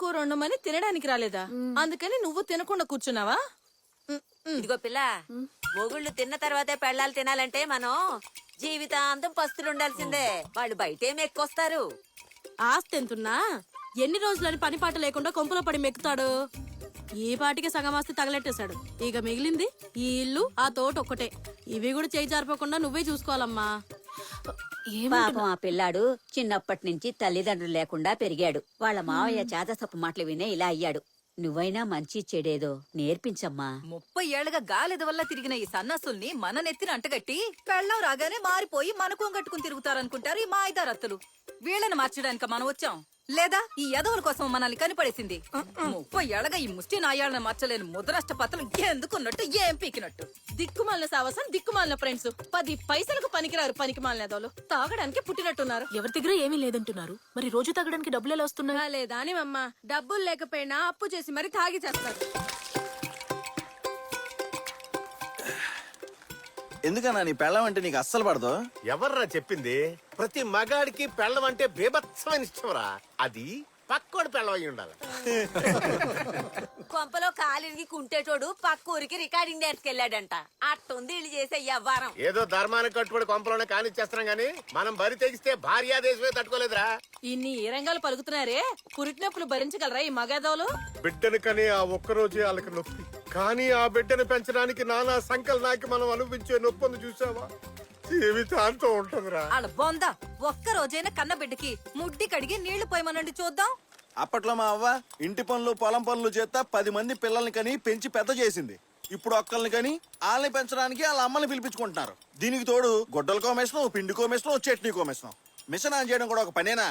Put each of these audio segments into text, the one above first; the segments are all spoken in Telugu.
కూర ఉండమని తినడానికి రాలేదా? అందుకని నువ్వు తినకుండా కూర్చున్నావా. ఇదిగో పిల్ల మొగుళ్ళు తిన్న తర్వాతే పెళ్ళాలు తినాలంటే మనం జీవితాంతం పస్తులు ఉండాల్సిందే. వాళ్ళు బయటేం ఎక్కువస్తారు? ఆస్తి ఎంతున్నా? ఎన్ని రోజులని పని పాట లేకుండా కొంపలో పడి మెక్కుతాడు? ఈ పాటికి సగం ఆస్తి తగలెట్టేశాడు. ఇక మిగిలింది ఈ ఇల్లు ఆ తోట ఒక్కటే. ఇవి కూడా చేయి జారిపోకుండా నువ్వే చూసుకోవాలమ్మా. పాపం ఆ పిల్లాడు చిన్నప్పటి నుంచి తల్లిదండ్రులు లేకుండా పెరిగాడు. వాళ్ళ మావయ్య చేతసప్పు మాటలు వినే ఇలా అయ్యాడు. నువ్వైనా మంచి చెడేదో నేర్పించమ్మా. ముప్పై ఏళ్ళుగా గాలిద వల్ల తిరిగిన ఈ సన్నాసుల్ని మన నెత్తిన అంటగట్టి పెళ్ళం రాగానే మారిపోయి మనకు కట్టుకుని తిరుగుతారనుకుంటారు ఈ మాయిదారత్తులు. వీళ్ళని మార్చడానికి మనం వచ్చాం. లేదా ఈ యదవుల కోసం మనల్ని కనిపడేసింది. ముప్పై ఏళ్ళగా ఈ ముష్టి నాయాళ్ళని మార్చలేని ముద్రష్ట పత్రం ఎందుకున్నట్టు ఏం పీకినట్టు? దిక్కుమాలిన సావసం దిక్కుమాలిన ఫ్రెండ్స్. పది పైసలకు పనికిరారు పనికి మాలినదోలు తాగడానికి పుట్టినట్టున్నారు. ఎవరి దగ్గర ఏమీ లేదంటున్నారు. మరి రోజు తగ్గడానికి డబ్బులు ఎలా వస్తున్నాయి? లేదా అని అమ్మ. డబ్బులు లేకపోయినా అప్పు చేసి మరి తాగి చేస్తారు. ఎందుకన్నా నీ పెళ్ళం అంటే నీకు అస్సలు పడదు? ఎవర్రా చెప్పింది? ప్రతి మగాడికి పెళ్ళం అంటే బీభత్సమైన ఇష్టంరా. అది పక్కోడి అయి ఉండాలి. కొంపలో కాలిరిగి కుంటేటోడు పక్క ఊరికి రికార్డింగ్ నేర్చుకెళ్ళాడంట అట్టుంది ఇల్లు చేసే వ్యవహారం ఏదో ధర్మానికి కట్టుబడి కొంపలోనే కానిచ్చేస్తున్నాం గానీ మనం బరి తెగిస్తే భార్యాదేశమే తట్టుకోలేదురా. ఇన్ని ఏ రంగాలు పలుకుతున్నారే పురిటినొప్పులు భరించగలరా ఈ మగదోలు? బిడ్డను కని ఆ ఒక్కరోజే వాళ్ళకి నొప్పి. కానీ ఆ బిడ్డను పెంచడానికి నానా సంకల్ నాకి మనం అనుభవించే నొప్పిని చూసావా జీవితాంతం ఉంటుందిరా? వాళ్ళ బొంద ఒక్క రోజైనా కన్న బిడ్డకి ముడ్డి కడిగి నీళ్ళు పోయమనండి చూద్దాం. అప్పట్లో మా అవ్వ ఇంటి పనులు పొలం పనులు చేత పది మంది పిల్లల్ని కని పెంచి పెద్ద చేసింది. ఇప్పుడు ఒక్కల్ని కని వాళ్ళని పెంచడానికి వాళ్ళ అమ్మని పిలిపించుకుంటున్నారు. దీనికి తోడు గొడ్డల కోమేషను పిండి కోమేషను చట్నీ కోమేషను మిషన్ ఆన్ చేయడం కూడా ఒక పనేనా?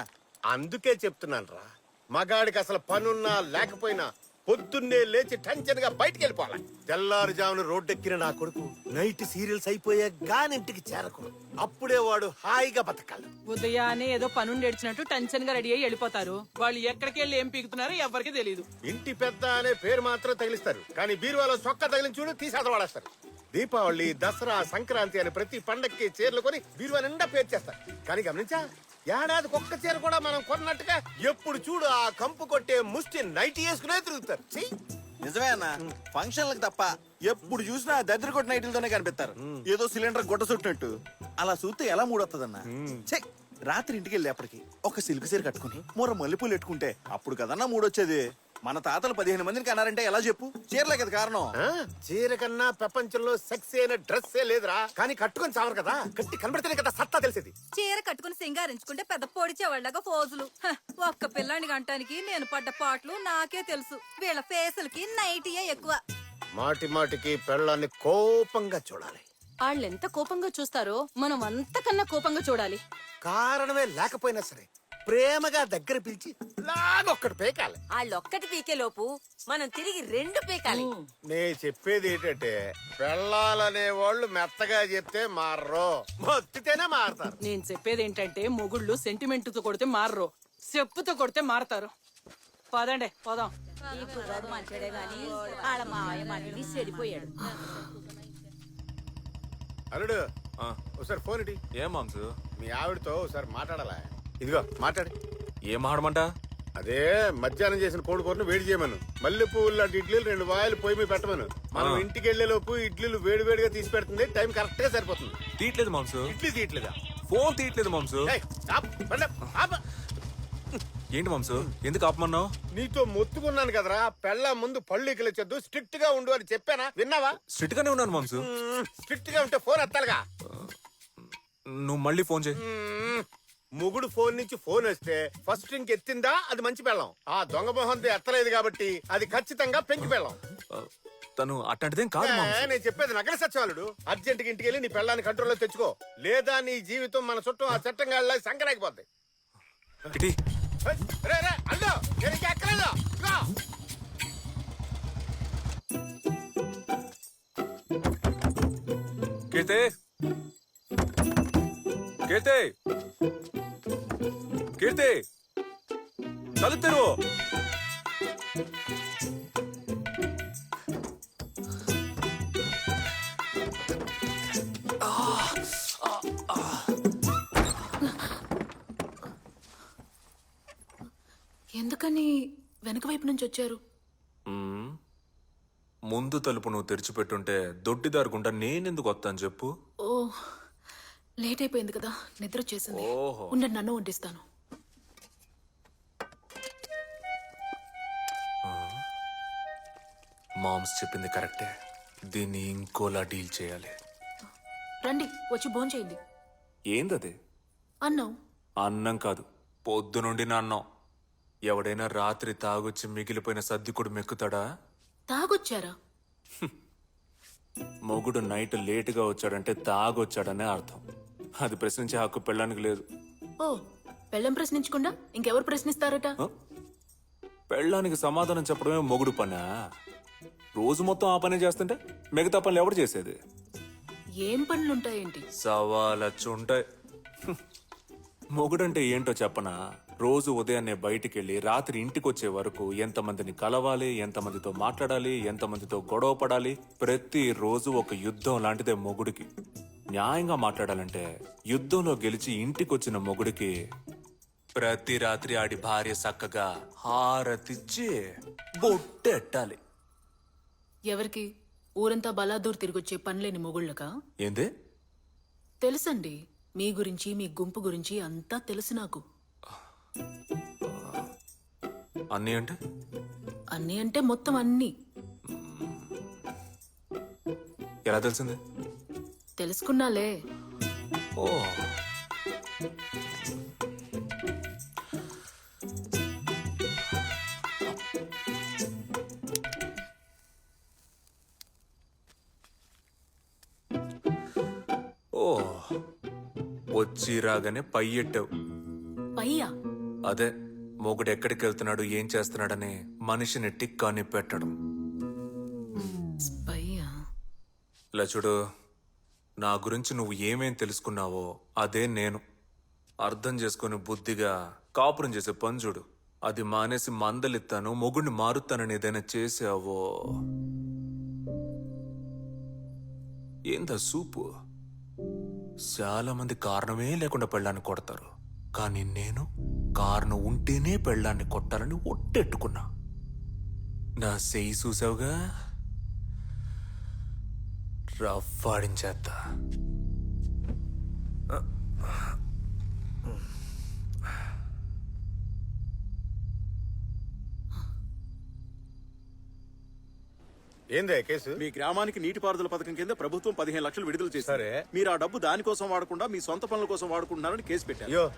అందుకే చెప్తున్నాను రా మగాడికి అసలు పనున్నా లేకపోయినా పొద్దున్నే లేచి టెన్షన్గా బయటికి వెళ్ళిపోవాలి తెల్లారుజామున రోడ్డెక్కిన నా కొడుకు నైట్ సీరియల్స్ అయిపోయే గానింటికి చేరకూడదు. అప్పుడే వాడు హాయిగా బతకాలి. ఉదయాన్నే ఏదో పనుండి ఏడ్చినట్టు టెన్షన్గా రెడీ అయ్యి వెళ్ళిపోతారు. వాళ్ళు ఎక్కడికి వెళ్ళి ఏం పీకుతున్నారో ఎవరికి తెలియదు ఇంటి పెద్ద అనే పేరు మాత్రం తగిలిస్తారు. కానీ బీరువాలో చొక్క తగిలిన చూడు తీసేత వాడేస్తారు. దీపావళి దసరా సంక్రాంతి అని ప్రతి పండక్కి చీరలు కొని బీరువా నిండా పేరు చేస్తారు. కానీ గమనించా ఏడాదికి ఒక్క చీర కూడా మనం కొన్నట్టుగా ఎప్పుడు చూడు ఆ కంపు కొట్టే ముష్టి నైట్ వేసుకునే తిరుగుతారు. ఛీ! నిజమే అన్న. ఫంక్షన్లకు తప్ప ఎప్పుడు చూసినా దద్దరి కొట్టిన నైట్లతోనే కనిపిస్తారు. ఏదో సిలిండర్ గుడ్డ చుట్టినట్టు. అలా చూస్తే ఎలా మూడొస్తుందన్న ఛే, రాత్రి ఇంటికి వెళ్ళేప్పటికి ఒక సిల్క్ సీర కట్టుకుని మూర మల్లెపూలు పెట్టుకుంటే అప్పుడు కదన్నా మూడొచ్చేది. మన తాతలు పదిహేను మందిని కన్నారంటే ఎలా చెప్పు? చీరలే కదా కారణం. ఆ, చీర కన్నా ప్రపంచంలో సెక్స్ అయిన డ్రెస్సే లేదురా. కానీ కట్టుకొని చావరు కదా. కట్టి కనబడితేనే కదా సత్తా తెలిసేది. చీర కట్టుకుని సింగారించుకుంటే పెద్ద పొడిచేవాళ్ళగా ఫోజులు. హ, ఒక్క పిల్లాని గంటానికి నేను పడ్డ పాటలు నాకే తెలుసు. వీళ్ళ ఫేసులకి నైటీయే ఎక్కువ. మాటి మాటికి పెళ్ళాన్ని కోపంగా చూడాలి. వాళ్ళు ఎంత కోపంగా చూస్తారో మనం అంతకన్నా కోపంగా చూడాలి. కారణమే లేకపోయినా సరే ప్రేమగా దగ్గర పిలిచి లాగొక్కటి పేకాలి. వాళ్ళొక్కటి పీకే లోపు మనం తిరిగి రెండు పీకాలి. నే చెప్పేది ఏంటంటే పెళ్ళాలనే వాళ్ళు మెత్తగా చెప్తే మారరు. మొత్తితేనే మారతారు. నేను చెప్పేది ఏంటంటే మొగుళ్ళు సెంటిమెంట్తో కొడితే మారరు. చెప్పుతో కొడితే మారతారు. పదండి పోదాం. ఈ కుర్రాడు మంచోడే గాని వాళ్ళ మావయ్య చెడిపోయాడు అల్లుడు ఒకసారి ఫోన్ ఇటీ. ఏం మాంసు? మీ ఆవిడతో ఒకసారి మాట్లాడాలా? ఇదిగో మాట్లాడి. ఏం మాడమంట అదే మధ్యాహ్నం చేసిన కోడి కూరను వేడి చేయమను. మల్లె పువ్వులు లాంటి ఇడ్లీలు రెండు వాయిలు పొయ్యి మీద పెట్టమను. మనం. ఇంటికి వెళ్ళే లోపు ఇడ్లీలు వేడి వేడిగా తీసి పెడుతుంది టైం కరెక్ట్గా సరిపోతుంది. తీయట్లేదు మాంసు. ఇడ్లీ తీయట్లేదా? ఫోన్ తీయట్లేదు మాంసు. ఏంటి మాంసు? ఎందుకు ఆపమన్నావు? నీతో మొత్తుకున్నాను కదరా. పెళ్ళ ముందు పళ్ళు ఇకలొచ్చొద్దు స్ట్రిక్ట్గా ఉండు అని చెప్పానా? విన్నావా? స్ట్రిక్ట్ గానే ఉన్నాను మాంసు. స్ట్రిక్ట్గా ఉంటే ఫోన్ ఎత్తాలిగా. నువ్వు మళ్ళీ ఫోన్ చేయి. మొగుడు ఫోన్ నుంచి ఫోన్ వస్తే ఫస్ట్ రింగ్ ఎత్తిందా? అది మంచి పెళ్ళం. ఆ దొంగ మొహంతో ఎత్తలేదు కాబట్టి అది ఖచ్చితంగా పెంకి పెళ్ళం. తను అట్లాంటిదేం కాదు ఏ, నేను చెప్పేది నగర సచివాలుడు. అర్జెంట్గా ఇంటికి వెళ్ళి నీ పెళ్ళాన్ని కంట్రోల్లో తెచ్చుకో. లేదా నీ జీవితం మన చుట్టూ ఆ చట్టం గాళ్ళ సంకరాకపోద్ది ఇటీ ఏయ్, రే రే అల్లు నేను ఇంకా ఎక్కలేదు. ఇదిగో. కీర్తి. కీర్తి. తలుపు తెరువు ఎందుకని వెనక వైపు నుంచి వచ్చారు. ముందు తలుపు నువ్వు తెరిచిపెట్టుంటే దొడ్డిదారుకుంటా నేనెందుకు వస్తాను చెప్పు. ఓ లేట్ అయిపోయింది కదా నిద్ర ఓహో. ఉండండి నన్ను వడ్డిస్తాను. మామ్స్ చెప్పింది కరెక్టే. దీన్ని ఇంకోలా డీల్ చేయాలి. రండి వచ్చి భోంచేయండి ఏందది? అన్నావు అన్నం కాదు పొద్దు నుండి నా అన్నం. ఎవడైనా రాత్రి తాగొచ్చి మిగిలిపోయిన సర్దికుడు మెక్కుతాడా? తాగొచ్చారా? మొగుడు నైట్ లేటుగా వచ్చాడంటే తాగొచ్చాడనే అర్థం. అది ప్రశ్నించే హక్కు పెళ్ళానికి లేదు. ఓ పెళ్ళం ప్రశ్నించకుండా ఇంకెవరు ప్రశ్నిస్తారట? పెళ్ళానికి సమాధానం చెప్పడమే మొగుడు పనా? రోజు మొత్తం ఆ పనే చేస్తుంటే మిగతా పనులు ఎవడు చేసేది? ఏం పనులుంటాయేంటి? సవాలచ్చుంటాయి. మొగుడంటే ఏంటో చెప్పనా? రోజు ఉదయాన్నే బయటికెళ్ళి రాత్రి ఇంటికి వచ్చే వరకు ఎంతమందిని కలవాలి ఎంతమందితో మాట్లాడాలి ఎంతమందితో గొడవ పడాలి? ప్రతి రోజు ఒక యుద్ధం లాంటిదే మొగుడికి. న్యాయంగా మాట్లాడాలంటే యుద్ధంలో గెలిచి ఇంటికొచ్చిన మొగుడికి ప్రతి రాత్రి ఆడి భార్య చక్కగా హారతిచ్చి బొట్టెట్టాలి. ఎవరికి ఊరంతా బలాదూర్ తిరిగొచ్చే పనిలేని మొగుళ్ళకా? ఏందే? తెలుసండి మీ గురించి మీ గుంపు గురించి అంతా తెలుసు నాకు. అన్నీ అంటే? అన్నీ అంటే మొత్తం అన్నీ. ఎలా తెలిసింది? తెలుసుకున్నాలే. ఓ. ఓ వచ్చి రాగానే పై ఎట్టావు. పయ్యా అదే మొగుడు ఎక్కడికి వెళ్తున్నాడు ఏం చేస్తున్నాడని మనిషిని టిక్కాని పెట్టడం పయ్యా ఇలా చూడు నా గురించి నువ్వు ఏమేం తెలుసుకున్నావో అదే నేను. అర్థం చేసుకుని బుద్ధిగా కాపురం చేసే పని చూడు. అది మానేసి మందలిస్తాను మొగుడిని మారుతానని ఏదైనా చేసావో. ఏందా సూపు? చాలా మంది కారణమే లేకుండా పెళ్ళాన్ని కొడతారు. కానీ నేను కారణం ఉంటేనే పెళ్ళాన్ని కొట్టాలని ఒట్టెట్టుకున్నా. నా సెయ్యి చూసావుగా? రఫ్ రఫ్ఫాడించేస్తా ఏందే కేసు? మీ గ్రామానికి నీటిపారుదల పథకం కింద ప్రభుత్వం పదిహేను లక్షలు విడుదల చేశారు సరే. మీరు ఆ డబ్బు దానికోసం వాడకుండా మీ సొంత పనుల కోసం వాడుకుంటున్నారని కేసు పెట్టారు. అయ్యో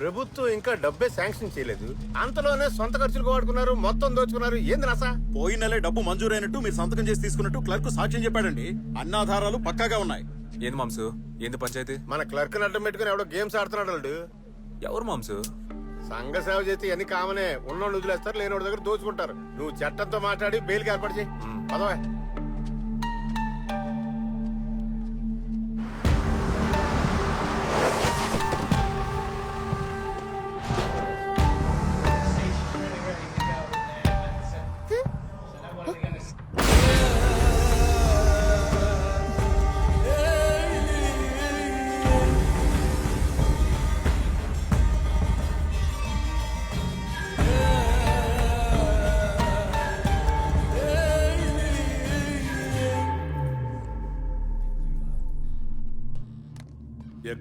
ప్రభుత్వం ఇంకా డబ్బే శాంక్షన్ చేయలేదు. అంతలోనే సొంత ఖర్చులకు వాడుకున్నారు మొత్తం దోచుకున్నారు. ఏంది నసా? పోయిన నెలే డబ్బు మంజూరైనట్టు మీరు సంతకం చేసి తీసుకున్నట్టు క్లర్క్ సాక్ష్యం చెప్పాడండి. అన్నాధారాలు పక్కాగా ఉన్నాయి. ఏంది మాంసు? ఏంది పంచాయతీ? మన క్లర్క్ అడ్డం పెట్టుకుని ఎవడో గేమ్స్ ఆడుతున్నాడు వాడు. ఎవరు మాంసు? సంఘ సేవ చేస్తే ఎన్ని కామనే ఉన్నోళ్ళు వదిలేస్తారు లేనోడి దగ్గర దోచుకుంటారు. నువ్వు చట్టంతో మాట్లాడి బెయిల్కి ఏర్పాటు చేయి. పదవే.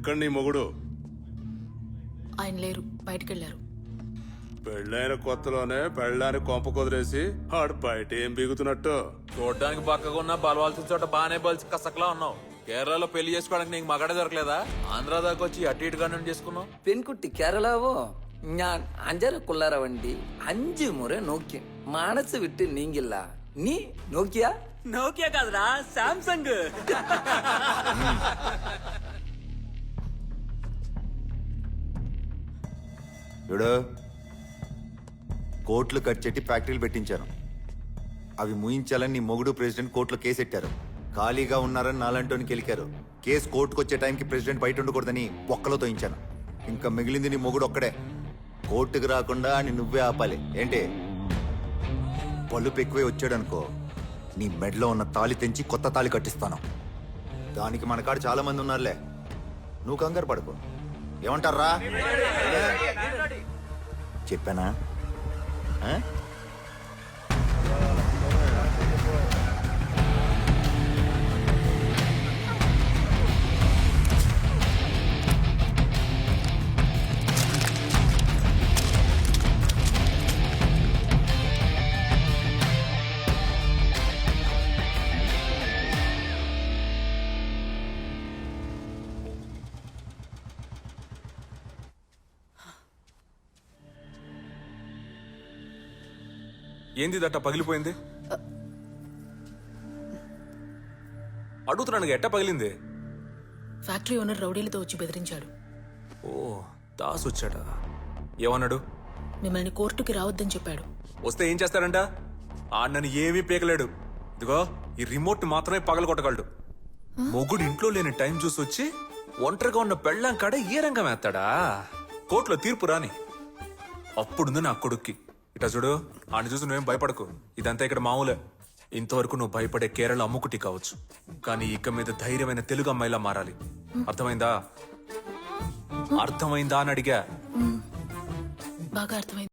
ఎక్కడ నీ మొగుడు? ఆయన లేరు బయటకెళ్ళారు పెళ్ళైన కొత్తలోనే పెళ్ళాన్ని కొంప కుదిరేసి ఆడు బయట ఏం బిగుతున్నట్టు? చూడడానికి పక్కగా ఉన్నా బలవాల్సిన చోట బాగానే బలిసి కసకలా ఉన్నావు. కేరళలో పెళ్ళి చేసుకోవడానికి నీకు మగడే దొరకలేదా? ఆంధ్ర దాకా వచ్చి అటు ఇటుగా నుండి చేసుకున్నావు? పెనుకుట్టి కేరళవో? అంజర కుల్లారా వండి అంజు మురే നോക്കി మానసు విట్టి నీంగిల్లా. నీ నోకియా? నోకియా కాదురా సామ్సంగ్ చూడు. కోట్లు కట్ ఫ్యాక్టరీలు పెట్టించాను అవి ముయించాలని నీ మొగుడు ప్రెసిడెంట్ కోర్టులో కేసు ఎట్టారు? ఖాళీగా ఉన్నారని నాలంటోని గెలికారు కేసు కోర్టుకు వచ్చే టైంకి ప్రెసిడెంట్ బయట ఉండకూడదని ఒక్కలో తోయించాను. ఇంకా మిగిలింది నీ మొగుడు ఒక్కడే. కోర్టుకు రాకుండా అని నువ్వే ఆపాలి. ఏంటి? పలుపు ఎక్కువే వచ్చాడనుకో నీ మెడలో ఉన్న తాళి తెంచి కొత్త తాళి కట్టిస్తాను. దానికి మన కాడ చాలా మంది ఉన్నారులే. నువ్వు కంగారు పడుకో. ఏమంటారా? చెప్పానా ఆ? ఏంది దట్ట పగిలిపోయింది? అడుగుతున్నాను ఎట్ట పగిలింది? ఫ్యాక్టరీ ఓనర్ రౌడీలతో వచ్చి బెదిరించాడు. ఓ దాస్ వచ్చాడా? ఏమన్నాడు? మిమ్మల్ని కోర్టుకి రావద్దని చెప్పాడు. వస్తే ఏం చేస్తాడంట? ఆడనని ఏమీ పీకలేడు. ఇదిగో ఈ రిమోట్ మాత్రమే పగల కొట్టగలడు మొగుడు ఇంట్లో లేని టైం చూసి వచ్చి ఒంటరిగా ఉన్న పెళ్ళాం కాడ ఏ రంగం వేస్తాడా? కోర్టులో తీర్పు రాని. అప్పుడుంది నా కొడుక్కి. ఇట చూడు ఆయన చూసి నువ్వేం భయపడకు. ఇదంతా ఇక్కడ మామూలే. ఇంతవరకు నువ్వు భయపడే కేరళ అమ్ముకుటి కావచ్చు. కానీ ఇక మీద ధైర్యమైన తెలుగు అమ్మాయిలా మారాలి. అర్థమైందా? అర్థమైందా అని అడిగా. బాగా అర్థమైంది.